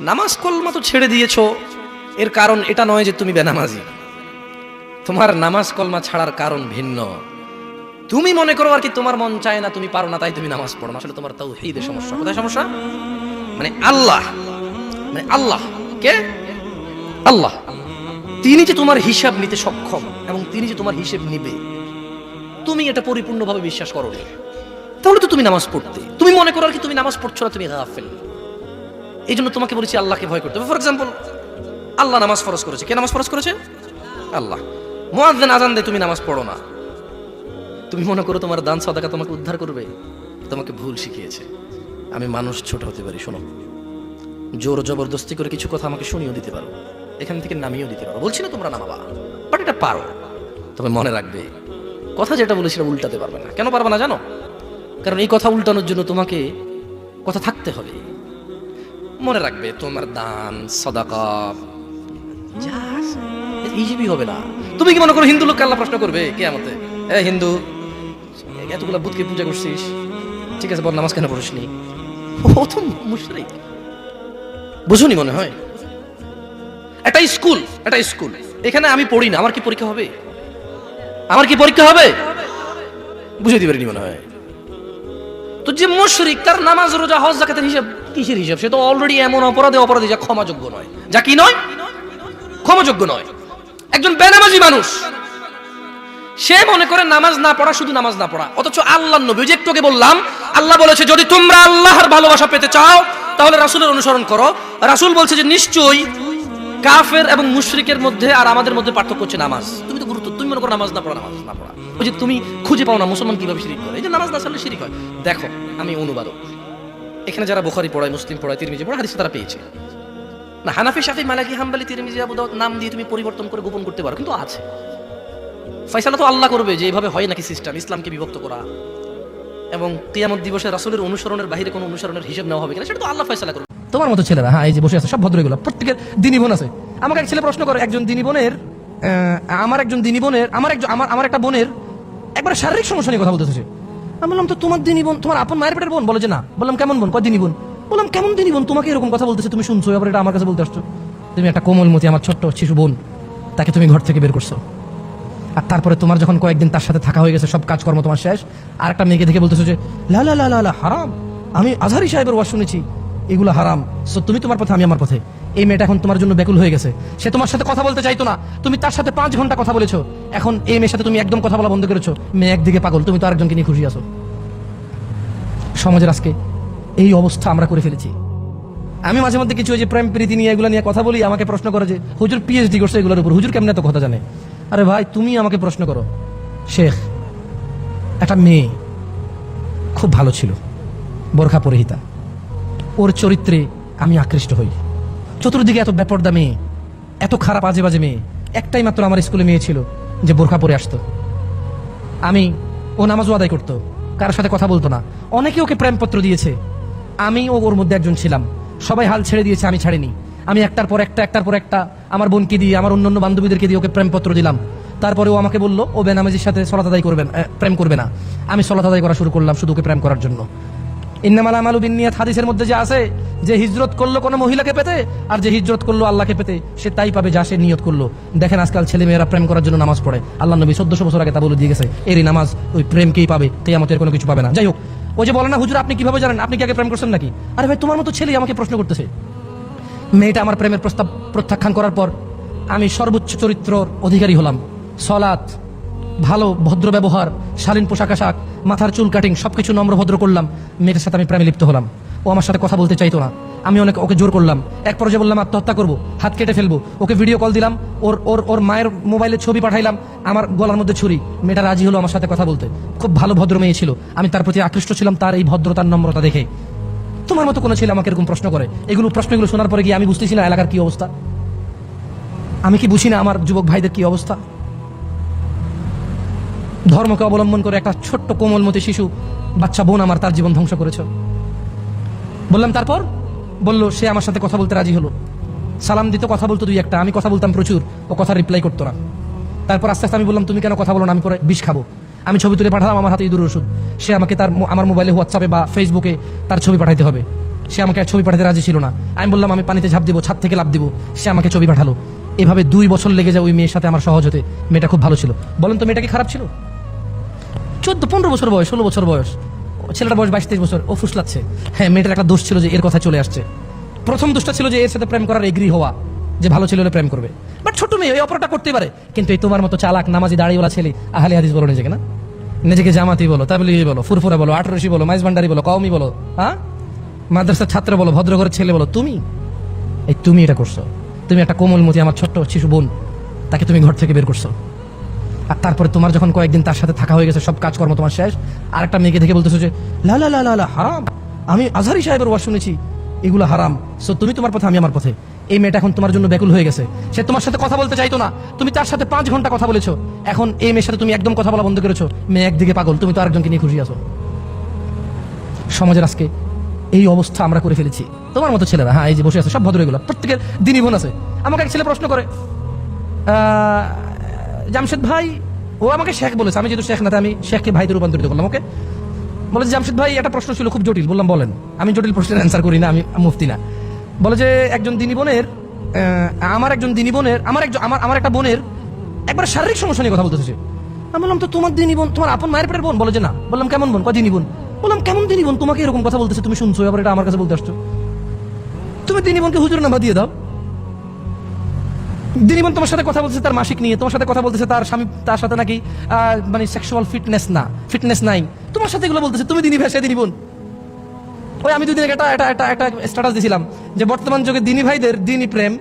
নামাজ কলমা তো ছেড়ে দিয়েছ। এর কারণ এটা নয় যে তুমি বেনামাজি। তোমার নামাজ কলমা ছাড়ার কারণ ভিন্ন। তুমি মনে করো আর কি তোমার মন চায় না, তুমি পারো না, তাই তুমি নামাজ পড়ো আসলে তোমার তাও হেইদের সমস্যা। কোথায় সমস্যা? মানে আল্লাহ। মানে আল্লাহ। কে? আল্লাহ। তিনি যে তোমার হিসাব নিতে সক্ষম এবং তিনি যে তোমার হিসেব নিবে, তুমি এটা পরিপূর্ণভাবে বিশ্বাস করো। তাহলে তো তুমি নামাজ পড়তে। তুমি মনে করো আর কি তুমি নামাজ পড়ছো না, তুমি গাফেল। এই জন্য তোমাকে বলেছি আল্লাহকে ভয় করতে হবে। ফর এক্সাম্পল আল্লাহ নামাজ ফরজ করেছে। কে নামাজ ফরজ করেছে? আল্লাহ। মুয়াজ্জিন আজান দেয় তুমি নামাজ পড়ো না। তুমি মনে করো তোমার দান সদাকা তোমাকে উদ্ধার করবে? তোমাকে ভুল শিখিয়েছে। আমি মানুষ ছোট হতে পারি, শোনো। জোর জবরদস্তি করে কিছু কথা আমাকে শুনিয়েও দিতে পারো। এখান থেকে নামিয়েও দিতে পারো। বলছি না তোমরা নামাবা বাট এটা পারো। তবে মনে রাখবে, কথা যেটা বলেছিলাম উল্টাতে পারবে না। কেন পারবে না জানো? কারণ এই কথা উল্টানোর জন্য তোমাকে কথা থাকতে হবে। মনে রাখবে, তোমার দান, সদাকা। ইজিবি হবে না। তুমি কি মনে করো হিন্দু লোক আল্লাহ প্রশ্ন করবে কে আমাতে এ হিন্দু, এতগুলা বুধকে পূজা করছিস, ঠিক আছে বল নামাজ কেন পড়িসনি? তো মুশরিক। বুঝুনি মনে হয়? একটা স্কুল একটা স্কুল। এখানে আমি পড়ি না, আমার কি পরীক্ষা হবে? আমার কি পরীক্ষা হবে? বুঝে দিতে পারিনি মনে হয়। তো যে মুশরিক, তার নামাজ, রোজা, হজ জাকাতের হিসাব কিসের হিসাব? সে তো অলরেডি এমন অপরাধে, অপরাধী যা ক্ষমাযোগ্য নয়। যা কি নয়? ক্ষমাযোগ্য নয়। একজন বেনামাজি মানুষ, সে মনে করে নামাজ না পড়া, শুধু নামাজ না পড়া। অথচ আল্লাহ নবী যে একটু আগে বললাম, আল্লাহ বলেছে, যদি তোমরা আল্লাহর ভালোবাসা পেতে চাও, তাহলে রাসূলের অনুসরণ করো। রাসূল বলছে যে, নিশ্চয়ই কাফের এবং মুশরিকের মধ্যে আর আমাদের মধ্যে পার্থক্য হচ্ছে নামাজ। তুমি তো গুরুত্ব, তুমি মনে করো নামাজ না পড়া, নামাজ না পড়া। ওই যে তুমি খুঁজে পাও না মুসলমান কীভাবে শিরিক করে। এই যে নামাজ না চাললে শিরিক হয়। দেখো, আমি অনুবাদক। এখানে যারা বুখারি পড়ায়, মুসলিম পড়ায়, তিরমিজি পড়ায় হাদিস তারা পেয়েছে। না, হানাফি, শাফি, মালাকি, হাম্বালি, তিরমিজি, আবু দাউদ নাম দিয়ে তুমি পরিবর্তন করে গোপন করতে পারো, কিন্তু আছে। ফয়সালা তো আল্লাহ করবে যে এইভাবে হয় নাকি সিস্টেম ইসলামকে বিভক্ত করা। এবং কিয়ামত দিবসে রাসূলের অনুসরণের বাইরে কোনো অনুসরণের হিসাব নেওয়া হবে কিনা, সেটা তো আল্লাহ ফয়সালা করবে। তোমার মতো ছেলেরা হ্যাঁ এই যে বসে আছে, সব ভদ্র এগুলো প্রত্যেকের দিনী বোন আছে। আমাকে এক ছেলে প্রশ্ন করে, একজন দিনী বোনের আমার একজন দিনী বোনের, আমার একজন, আমার আমার একটা বোনের, একবার শারীরিক সমস্যা নিয়ে কথা বলতেছে। আমি বললাম, তো তোমার দিনী বোন, তোমার আপন মায়ের পেটের বোন? বলে যে, না। বললাম, কেমন বোন? কয় বোন? বললাম, কেমন দিনী বোন? তোমাকে এরকম কথা বলতেছে, তুমি শুনছো? এবার এটা আমার কাছে বলতে আসছো? তুমি একটা কোমলমতি আমার ছোট্ট শিশু বোন। তাকে তুমি ঘর থেকে বের করছ। আর তারপরে তোমার যখন কয়েকদিন তার সাথে থাকা হয়ে গেছে, সব কাজকর্ম তোমার শেষ আর একটা মেয়েকে দেখে বলতেছো যে, লা লা লা লা হারাম। আমি আজহারি সাহেবের ওয়াশ শুনেছি। এগুলো হারাম। সো তুমি তোমার পথে, আমি আমার পথে। এই মেয়েটা এখন তোমার জন্য ব্যাকুল হয়ে গেছে। সে তোমার সাথে কথা বলতে চাইতো না। তুমি তার সাথে পাঁচ ঘণ্টা কথা বলেছ। এখন এই মেয়ের সাথে তুমি একদম কথা বলা বন্ধ করেছ। মেয়ে একদিকে পাগল, তুমি তো আরেকজনকে নিয়ে খুশি আছো। সমাজের আজকে এই অবস্থা আমরা করে ফেলেছি। আমি মাঝে মধ্যে কিছু যে প্রেম প্রীতি নিয়ে এগুলো নিয়ে কথা বলি, আমাকে প্রশ্ন করে যে, হুজুর পিএইচডি করছে এগুলোর উপর। হুজুর কেমনে তো কথা জানে? আরে ভাই, তুমি আমাকে প্রশ্ন করো। শেখ, একটা মেয়ে খুব ভালো ছিল, বোরখা পরিহিতা। ওর চরিত্রে আমি আকৃষ্ট হই। চতুর্দিকে এত ব্যাপারদা মেয়ে, এত খারাপ আজে বাজে মেয়ে, একটাই মাত্র আমার স্কুলে মেয়ে ছিল যে বোরখা পরে আসতো। আমি ও নামাজও আদায় করতো, কারোর সাথে কথা বলতো না। অনেকে ওকে প্রেমপত্র দিয়েছে। আমি ও ওর মধ্যে একজন ছিলাম। সবাই হাল ছেড়ে দিয়েছে, আমি ছাড়িনি। আমি একটার পর একটা, একটার পর একটা আমার বোনকে দিয়ে, আমার অন্যান্য বান্ধবীদেরকে দিয়ে ওকে প্রেমপত্র দিলাম। তারপরে ও আমাকে বলল, ও বেনামাজির সাথে সলাত আদায় করবেন প্রেম করবে না। আমি সলাত আদায় করা শুরু করলাম শুধু ওকে প্রেম করার জন্য। ইন্নামাল আমালু বিনিয়াত হাদিসের মধ্যে যে আছে, যে হিজরত করল কোনো মহিলাকে পেতে, আর যে হিজরত করল আল্লাহকে পেতে, সে তাই পাবে যা সে নিয়ত করল। দেখেন আজকাল ছেলে মেয়েরা প্রেম করার জন্য নামাজ পড়ে। আল্লাহ নবী চোদ্দশো বছর আগে তা বলে দিয়ে গেছে এরই নামাজ ওই প্রেমকেই পাবে, কেয়ামতের কোনো কিছু পাবে না। যাই হোক, ওই যে বলে না, হুজুর, আপনি কীভাবে জানেন? আপনি কি আগে প্রেম করছেন নাকি? আরে ভাই, তোমার মতো ছেলে আমাকে প্রশ্ন করতেছে। মেয়েটা আমার প্রেমের প্রস্তাব প্রত্যাখ্যান করার পর আমি সর্বোচ্চ চরিত্রর অধিকারী হলাম। সলাৎ, ভালো, ভদ্র ব্যবহার, শালীন পোশাক আশাক মাথার চুল কাটিং সবকিছু নম্র ভদ্র করলাম। মেয়েটার সাথে আমি প্রেমে লিপ্ত হলাম। ও আমার সাথে কথা বলতে চাইতো না। আমি অনেক ওকে জোর করলাম। এক পর্যায়ে বললাম, আত্মহত্যা করব, হাত কেটে ফেলব। ওকে ভিডিও কল দিলাম। ওর ওর ওর মায়ের মোবাইলে ছবি পাঠাইলাম। আমার গলার মধ্যে ছুরি। মেয়েটা রাজি হলো আমার সাথে কথা বলতে। খুব ভালো ভদ্র মেয়ে ছিল। আমি তার প্রতি আকৃষ্ট ছিলাম তার এই ভদ্রতার নম্রতা দেখে। তোমার মতো কোনো ছেলে আমাকে এরকম প্রশ্ন করে? এগুলো প্রশ্নগুলো শোনার পরে গিয়ে আমি বুঝতেছি না এলাকার কি অবস্থা। আমি কি বুঝি না আমার যুবক ভাইদের কি অবস্থা? ধর্মকে অবলম্বন করে একটা ছোট্ট কোমলমতি শিশু, বাচ্চা বোন আমার তার জীবন ধ্বংস করেছ। বললাম, তারপর? বলল, সে আমার সাথে কথা বলতে রাজি হলো। সালাম দিত কথা বলতো দুই একটা, আমি কথা বলতাম প্রচুর, ও কথা রিপ্লাই করতো না। তারপর আস্তে আস্তে আমি বললাম, তুমি কেন কথা বলো না, আমি করে বিষ খাব। আমি ছবি তুলে পাঠালাম, আমার হাতে ইঁদুর ওষুধ। সে আমাকে তার আমার মোবাইলে হোয়াটসঅ্যাপে বা ফেসবুকে তার ছবি পাঠাইতে হবে। সে আমাকে ছবি পাঠাতে রাজি ছিল না। আমি বললাম, আমি পানিতে ঝাঁপ দিব, ছাদ থেকে লাভ দিব। সে আমাকে ছবি পাঠালো। এভাবে দুই বছর লেগে যায় ওই মেয়ের সাথে আমার সহজ হতে। মেয়েটা খুব ভালো ছিল। বলেন তো, মেয়েটা কি খারাপ ছিল? চোদ্দ, পনেরো বছর বয়স, ষোলো বছর বয়স। ছেলেটার বয়স বাইশ, তেইশ বছর। ও ফুসলাচ্ছে। হ্যাঁ মেয়েটার একটা দোষ ছিল যে এর কথা চলে আসছে। প্রথম দোষটা ছিল যে এর সাথে প্রেম করার এগ্রি হওয়া, যে ভালো ছেলে হলে প্রেম করবে। বাট ছোট মেয়ে, ওই অপরাধটা করতে পারে। কিন্তু এই তোমার মতো চালাক, নামাজি দাঁড়িয়েওয়ালা ছেলে, আহলে হাদিস বলো নিজেকে না? নিজেকে জামাতি বলো, তাবলিগি বলো, ফুরফুরা বলো আটরশি বলো মাইজ ভান্ডারি বলো, কওমি বলো হ্যাঁ? মাদ্রাসার ছাত্র বলো, ভদ্রঘরের ছেলে বলো, তুমি? এই তুমি এটা করছ। তুমি একটা কোমলমতি আমার ছোট্ট শিশু বোন, তাকে তুমি ঘর থেকে বের করছ। আর তারপরে তোমার যখন কয়েকদিন তার সাথে থাকা হয়ে গেছে, সব কাজকর্ম তোমার শেষ আর একটা মেয়েকে দেখে বলতেছো যে, লা লা লা লা হারাম। আমি আজহারি সাহেবের ওয়াজ শুনেছি, এগুলো হারাম। সো তুমি তোমার পথে, আমি আমার পথে। এই মেয়েটা এখন তোমার জন্য ব্যাকুল হয়ে গেছে। সে তোমার সাথে কথা বলতে চাইতো না। তুমি তার সাথে পাঁচ ঘণ্টা কথা বলেছ। এখন এই মেয়ের সাথে তুমি একদম কথা বলা বন্ধ করেছ। মেয়ে একদিকে পাগল, তুমি তো আরেকজনকে নিয়ে খুশি আছো। সমাজের আজকে এই অবস্থা আমরা করে ফেলেছি। তোমার মতো ছেলেরা হ্যাঁ এই যে বসে আছে, সব ভদ্র এগুলো। প্রত্যেকের দিনই বোন আছে। আমাকে এক ছেলে প্রশ্ন করে জামশেদ ভাই, ও আমাকে শেখ বলেছে। আমি যেহেতু শেখ না আমি শেখকে ভাইতে রূপান্তরিত করলাম ওকে বলে জামশেদ ভাই, একটা প্রশ্ন ছিল খুব জটিল। বললাম, বলেন। আমি জটিল প্রশ্নের অ্যান্সার করি না, আমি মুফতি না। বলে যে, একজন দিনী বোনের আমার একজন দিনী বোনের, আমার একজন, আমার আমার একটা বোনের একবার শারীরিক সমস্যা নিয়ে কথা বলতেছে আমি বললাম, তো তোমার দিনী বোন, তোমার আপন মায়ের পেটের বোন? বলে যে, না। বললাম, কেমন বোন? কদিনী বোন। বললাম, কেমন দিনী বোন? তোমাকে এরকম কথা বলতেছে, তুমি শুনছো এবার এটা আমার কাছে বলতে আসছো। তুমি দিনী বোনকে হুজুর নাম্বার দিয়ে দাও। দিনীবন তোমার সাথে কথা বলছে তার মাসিক নিয়ে, তোমার সাথে কথা বলতেছে তার স্বামী, তার সাথে নাকি মানে সেক্সুয়াল ফিটনেস না ফিটনেস নাই। তোমার সাথে এগুলো বলতেছে, তুমি দিনী ভাই দিনী বোন। ওই আমি দুদিন একটা একটা একটা একটা স্ট্যাটাস দিয়েছিলাম যে বর্তমান যুগে দিনী ভাইদের দিনী প্রেম